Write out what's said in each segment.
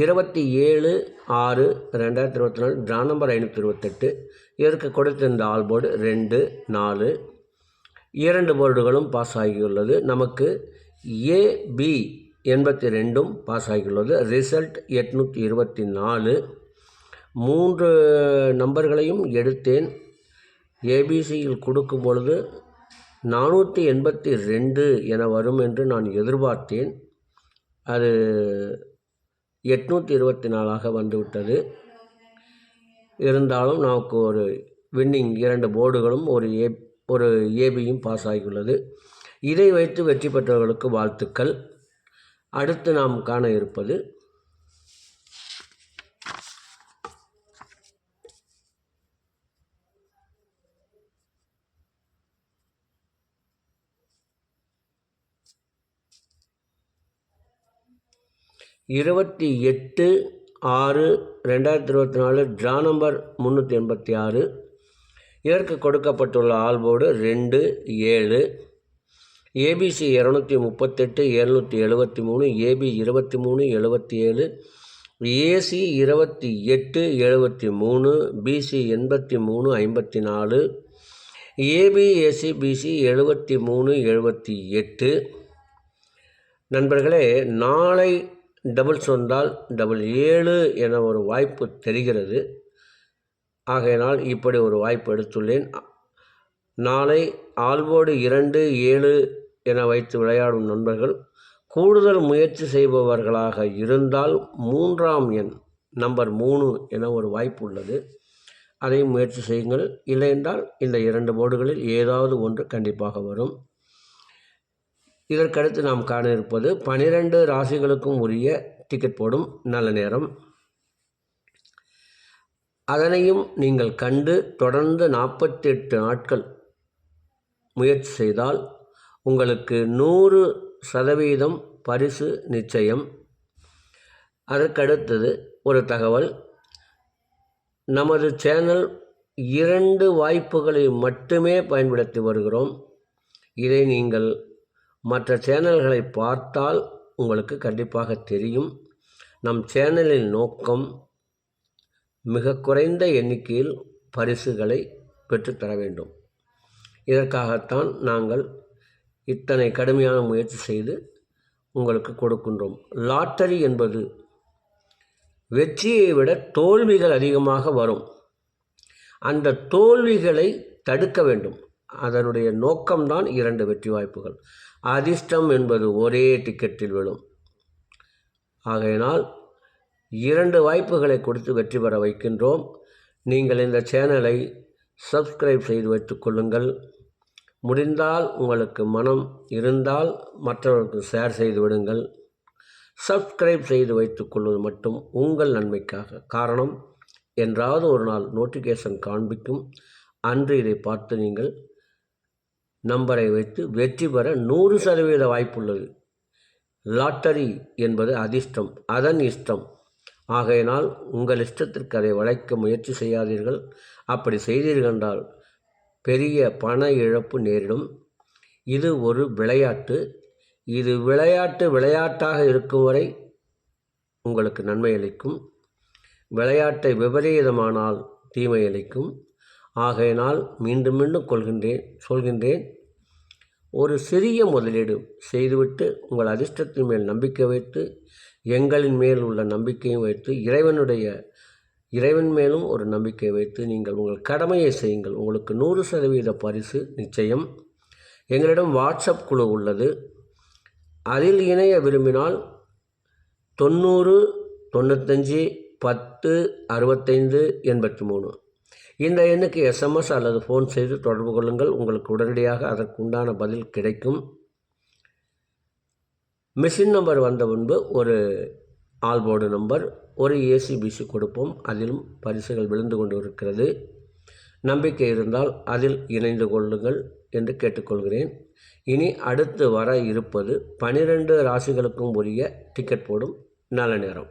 இருபத்தி ஏழு ஆறு ரெண்டாயிரத்தி இருபத்தி நாலு ட்ரா நம்பர் ஐநூற்றி இருபத்தெட்டு. இதற்கு கொடுத்திருந்த ஆல் போர்டு ரெண்டு நாலு. இரண்டு போர்டுகளும் பாஸ் ஆகியுள்ளது. நமக்கு ஏபி எண்பத்தி ரெண்டும் பாஸ் ஆகியுள்ளது. ரிசல்ட் எட்நூற்றி இருபத்தி நாலு. மூன்று நம்பர்களையும் எடுத்தேன். ஏபிசியில் கொடுக்கும் பொழுது நானூற்றி எண்பத்தி ரெண்டு என வரும் என்று நான் எதிர்பார்த்தேன். அது எட்நூற்றி இருபத்தி நாலாக வந்துவிட்டது. இருந்தாலும் நமக்கு ஒரு வின்னிங் இரண்டு போர்டுகளும் ஒரு ஏ ஒரு ஏபியும் பாஸ் ஆகியுள்ளது. இதை வைத்து வெற்றி பெற்றவர்களுக்கு வாழ்த்துக்கள். அடுத்து நாம் காண இருப்பது இருபத்தி எட்டு ஆறு ரெண்டாயிரத்தி இருபத்தி நாலு ட்ரா நம்பர் முந்நூற்றி எண்பத்தி ஆறு. இதற்கு கொடுக்கப்பட்டுள்ள ஆல்போர்டு ரெண்டு ஏழு. ஏபிசி இரநூத்தி முப்பத்தெட்டு எழுநூற்றி எழுபத்தி மூணு ஏபி இருபத்தி மூணு எழுபத்தி ஏழு. ஏசி இருபத்தி எட்டு எழுபத்தி மூணு. பிசி எண்பத்தி மூணு ஐம்பத்தி நாலு. ஏபி ஏசி பிசி எழுபத்தி மூணு எழுபத்தி எட்டு. நண்பர்களே நாளை டபுள்ஸ் வந்தால் டபுள் ஏழு என ஒரு வாய்ப்பு தெரிகிறது. ஆகையினால் இப்படி ஒரு வாய்ப்பு எடுத்துள்ளேன். நாளை ஆல்போர்டு இரண்டு ஏழு என வைத்து விளையாடும் நண்பர்கள் கூடுதல் முயற்சி செய்பவர்களாக இருந்தால் மூன்றாம் எண் நம்பர் மூணு என ஒரு வாய்ப்பு உள்ளது. அதை முயற்சி செய்யுங்கள். இல்லை என்றால் இந்த இரண்டு போர்டுகளில் ஏதாவது ஒன்று கண்டிப்பாக வரும். இதற்கடுத்து நாம் காண இருப்பது பனிரெண்டு ராசிகளுக்கும் உரிய டிக்கெட் போடும் நல்ல நேரம். அதனையும் நீங்கள் கண்டு தொடர்ந்து நாற்பத்தி எட்டு நாட்கள் முயற்சி செய்தால் உங்களுக்கு நூறு சதவீதம் பரிசு நிச்சயம். அதற்கடுத்தது ஒரு தகவல். நமது சேனல் இரண்டு வாய்ப்புகளை மட்டுமே பயன்படுத்தி வருகிறோம். இதை நீங்கள் மற்ற சேனல்களை பார்த்தால் உங்களுக்கு கண்டிப்பாக தெரியும். நம் சேனலின் நோக்கம் மிக குறைந்த எண்ணிக்கையில் பரிசுகளை பெற்றுத்தர வேண்டும். இதற்காகத்தான் நாங்கள் இத்தனை கடுமையான முயற்சி செய்து உங்களுக்கு கொடுக்கின்றோம். லாட்டரி என்பது வெற்றியை விட தோல்விகள் அதிகமாக வரும். அந்த தோல்விகளை தடுக்க வேண்டும். அதனுடைய நோக்கம்தான் இரண்டு வெற்றி வாய்ப்புகள். அதிர்ஷ்டம் என்பது ஒரே டிக்கெட்டில் விழும். ஆகையினால் இரண்டு வாய்ப்புகளை கொடுத்து வெற்றி பெற வைக்கின்றோம். நீங்கள் இந்த சேனலை சப்ஸ்கிரைப் செய்து வைத்துக்கொள்ளுங்கள் முடிந்தால் உங்களுக்கு மனம் இருந்தால் மற்றவர்களுக்கு ஷேர் செய்து விடுங்கள். சப்ஸ்கிரைப் செய்து வைத்துக்கொள்வது மட்டும் உங்கள் நன்மைக்காக காரணம். என்றாவது ஒரு நாள் நோட்டிஃபிகேஷன் காண்பிக்கும். அன்று இதை பார்த்து நீங்கள் நம்பரை வைத்து வெற்றி பெற நூறு சதவீத வாய்ப்புள்ளது. லாட்டரி என்பது அதிர்ஷ்டம் அதன் இஷ்டம். ஆகையினால் உங்கள் இஷ்டத்திற்கு அதை வளைக்க முயற்சி செய்யாதீர்கள். அப்படி செய்தீர்கள் என்றால் பெரிய பண இழப்பு நேரிடும். இது ஒரு விளையாட்டு. இது விளையாட்டு விளையாட்டாக இருக்கும் வரை உங்களுக்கு நன்மை அளிக்கும். விளையாட்டை விபரீதமானால் தீமை அளிக்கும். ஆகையினால் மீண்டும் மீண்டும் கொள்கின்றேன் சொல்கின்றேன். ஒரு சிறிய முதலீடு செய்துவிட்டு உங்கள் அதிர்ஷ்டத்தின் மேல் நம்பிக்கை வைத்து எங்களின் மேல் உள்ள நம்பிக்கையும் வைத்து இறைவனுடைய இறைவன் மேலும் ஒரு நம்பிக்கை வைத்து நீங்கள் உங்கள் கடமையை செய்யுங்கள். உங்களுக்கு நூறு சதவீத பரிசு நிச்சயம். எங்களிடம் வாட்ஸ்அப் குழு உள்ளது. அதில் இணைய விரும்பினால் தொண்ணூறு தொண்ணூத்தஞ்சு பத்து அறுபத்தைந்து எண்பத்தி மூணு. இந்த எண்ணுக்கு எஸ்எம்எஸ் அல்லது ஃபோன் செய்து தொடர்பு கொள்ளுங்கள். உங்களுக்கு உடனடியாக அதற்குண்டான பதில் கிடைக்கும். மிஷின் நம்பர் வந்த முன்பு ஒரு ஆல்போர்டு நம்பர் ஒரு ஏசிபிசி கொடுப்போம். அதிலும் பரிசுகள் விழுந்து கொண்டு இருக்கிறது நம்பிக்கை இருந்தால் அதில் இணைந்து கொள்ளுங்கள் என்று கேட்டுக்கொள்கிறேன். இனி அடுத்து வர இருப்பது பனிரெண்டு ராசிகளுக்கும் உரிய டிக்கெட் போடும். நல்ல நேரம்.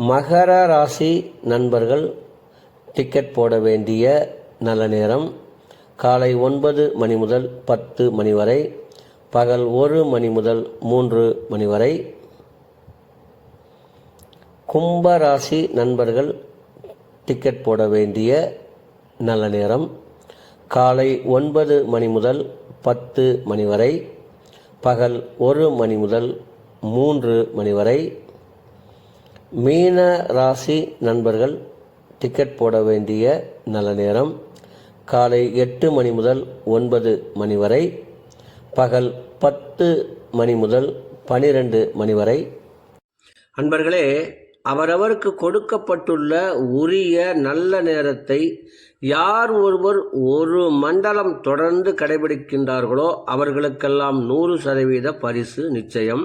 மகர ராசி நண்பர்கள் டிக்கெட் போட வேண்டிய நல்ல நேரம். காலை ஒன்பது மணி முதல் பத்து மணி வரை பகல் ஒரு மணி முதல் மூன்று மணி வரை. கும்பராசி நண்பர்கள் டிக்கெட் போட வேண்டிய நல்ல நேரம். காலை ஒன்பது மணி முதல் பத்து மணி வரை பகல் ஒரு மணி முதல் மூன்று மணி வரை. மீன ராசி நண்பர்கள் டிக்கெட் போட வேண்டிய நல்ல நேரம். காலை எட்டு மணி முதல் ஒன்பது மணி வரை பகல் பத்து மணி முதல் பனிரெண்டு மணி வரை. அன்பர்களே அவரவருக்கு கொடுக்கப்பட்டுள்ள உரிய நல்ல நேரத்தை யார் ஒருவர் ஒரு மண்டலம் தொடர்ந்து கடைபிடிக்கின்றார்களோ அவர்களுக்கெல்லாம் நூறு சதவீத பரிசு நிச்சயம்.